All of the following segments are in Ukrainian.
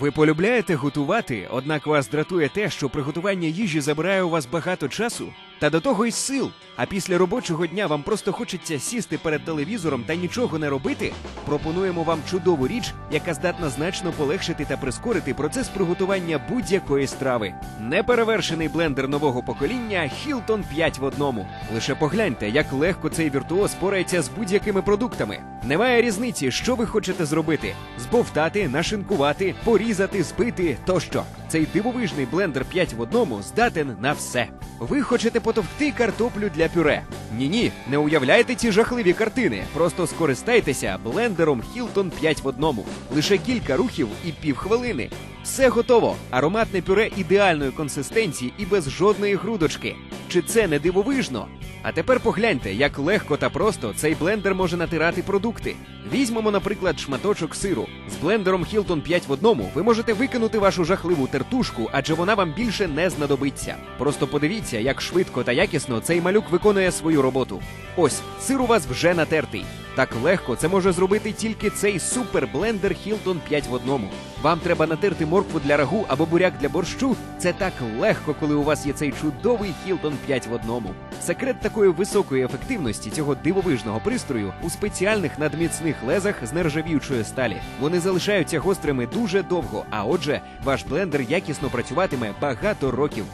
Ви полюбляєте готувати, однак вас дратує те, що приготування їжі забирає у вас багато часу та до того й сил. А після робочого дня вам просто хочеться сісти перед телевізором та нічого не робити. Пропонуємо вам чудову річ, яка здатна значно полегшити та прискорити процес приготування будь-якої страви. Неперевершений блендер нового покоління Hilton 5 в одному. Лише погляньте, як легко цей віртуоз порається з будь-якими продуктами. Немає різниці, що ви хочете зробити: збовтати, нашинкувати, порізати, збити тощо. Цей дивовижний блендер 5 в одному здатен на все. Ви хочете потовкти картоплю для пюре? Ні, ні, не уявляйте ці жахливі картини. Просто скористайтеся блендером Hilton 5 в одному. Лише кілька рухів і півхвилини. Все готово. Ароматне пюре ідеальної консистенції і без жодної грудочки. Чи це не дивовижно? А тепер погляньте, як легко та просто цей блендер може натирати продукти. Візьмемо, наприклад, шматочок сиру. З блендером Hilton 5 в одному ви можете викинути вашу жахливу тертушку, адже вона вам більше не знадобиться. Просто подивіться, як швидко та якісно цей малюк виконує свою роботу. Ось сир у вас вже натертий. Так легко це може зробити тільки цей суперблендер Hilton 5 в одному. Вам треба натерти моркву для рагу або буряк для борщу. Це так легко, коли у вас є цей чудовий Hilton 5 в одному. Секрет такої високої ефективності цього дивовижного пристрою у спеціальних надміцних лезах з нержавіючої сталі. Вони залишаються гострими дуже довго, а отже, ваш блендер якісно працюватиме багато років.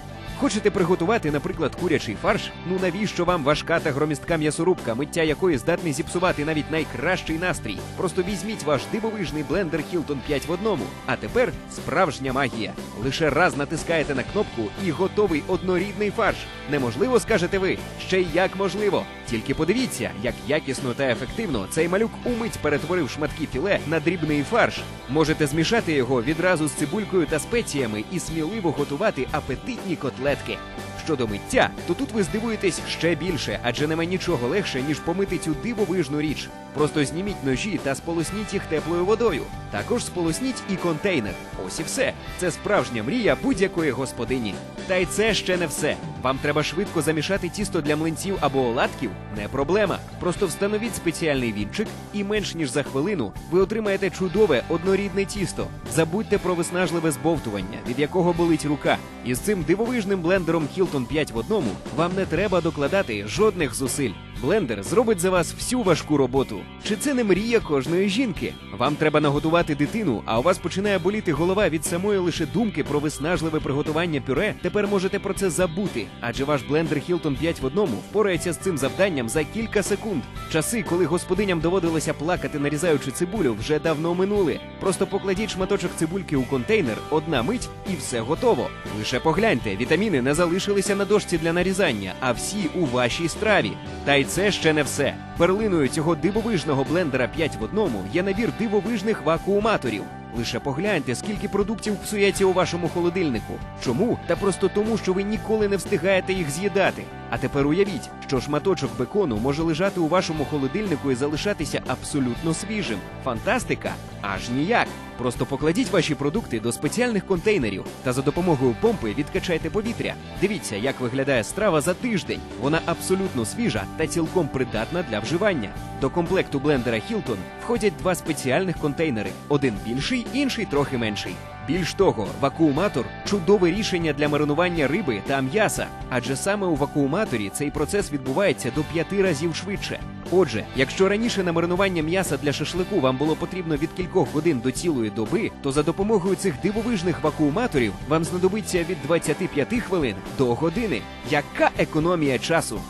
Хочете приготувати, наприклад, курячий фарш? Ну навіщо вам важка та громістка м'ясорубка, миття якої здатний зіпсувати навіть найкращий настрій? Просто візьміть ваш дивовижний блендер Hilton 5 в одному. А тепер справжня магія. Лише раз натискаєте на кнопку і готовий однорідний фарш. Неможливо, скажете ви. Ще й як можливо. Тільки подивіться, як якісно та ефективно цей малюк умить перетворив шматки філе на дрібний фарш. Можете змішати його відразу з цибулькою та спеціями і сміливо готувати апетитні котлетки. Щодо миття, то тут ви здивуєтесь ще більше, адже нема нічого легше, ніж помити цю дивовижну річ. Просто зніміть ножі та сполосніть їх теплою водою. Також сполосніть і контейнер. Ось і все. Це справжня мрія будь-якої господині. Та й це ще не все. Вам треба швидко замішати тісто для млинців або оладків? Не проблема. Просто встановіть спеціальний вінчик, і менш ніж за хвилину ви отримаєте чудове однорідне тісто. Забудьте про виснажливе збовтування, від якого болить рука. І з цим дивовижним блендером Hilton 5 в одному вам не треба докладати жодних зусиль. Блендер зробить за вас всю важку роботу. Чи це не мрія кожної жінки? Вам треба наготувати дитину, а у вас починає боліти голова від самої лише думки про виснажливе приготування пюре. Тепер можете про це забути, адже ваш блендер Hilton 5 в одному впорається з цим завданням за кілька секунд. Часи, коли господиням доводилося плакати, нарізаючи цибулю, вже давно минули. Просто покладіть шматочок цибульки у контейнер, одна мить і все готово. Лише погляньте, вітаміни не залишилися на дошці для нарізання, а всі у вашій страві. Та й це ще не все. Перлиною цього дивовижного блендера 5 в одному є набір дивовижних вакууматорів. Лише погляньте, скільки продуктів псується у вашому холодильнику. Чому? Та просто тому, що ви ніколи не встигаєте їх з'їдати. А тепер уявіть, що шматочок бекону може лежати у вашому холодильнику і залишатися абсолютно свіжим. Фантастика? Аж ніяк. Просто покладіть ваші продукти до спеціальних контейнерів та за допомогою помпи відкачайте повітря. Дивіться, як виглядає страва за тиждень. Вона абсолютно свіжа та цілком придатна для вживання. До комплекту блендера Hilton входять два спеціальних контейнери: один більший, інший трохи менший. Більш того, вакууматор чудове рішення для маринування риби та м'яса, адже саме у вакууматорі цей процес відбувається до п'яти разів швидше. Отже, якщо раніше на маринування м'яса для шашлику вам було потрібно від кількох годин до цілої доби, то за допомогою цих дивовижних вакууматорів вам знадобиться від 25 хвилин до години. Яка економія часу?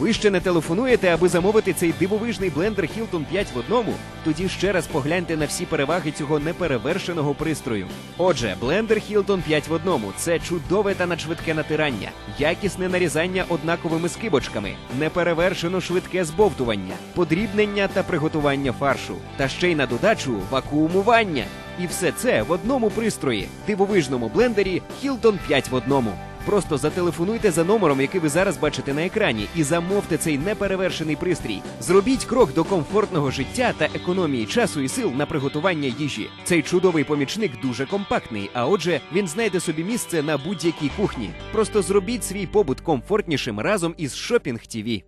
Ви ще не телефонуєте, аби замовити цей дивовижний блендер Hilton 5 в одному? Тоді ще раз погляньте на всі переваги цього неперевершеного пристрою. Отже, блендер Hilton 5 в одному це чудове та надшвидке натирання, якісне нарізання однаковими скибочками, неперевершено швидке збовтування, подрібнення та приготування фаршу, та ще й на додачу вакуумування. І все це в одному пристрої, дивовижному блендері Hilton 5 в одному. Просто зателефонуйте за номером, який ви зараз бачите на екрані, і замовте цей неперевершений пристрій. Зробіть крок до комфортного життя та економії часу і сил на приготування їжі. Цей чудовий помічник дуже компактний, а отже, він знайде собі місце на будь-якій кухні. Просто зробіть свій побут комфортнішим разом із Shopping TV.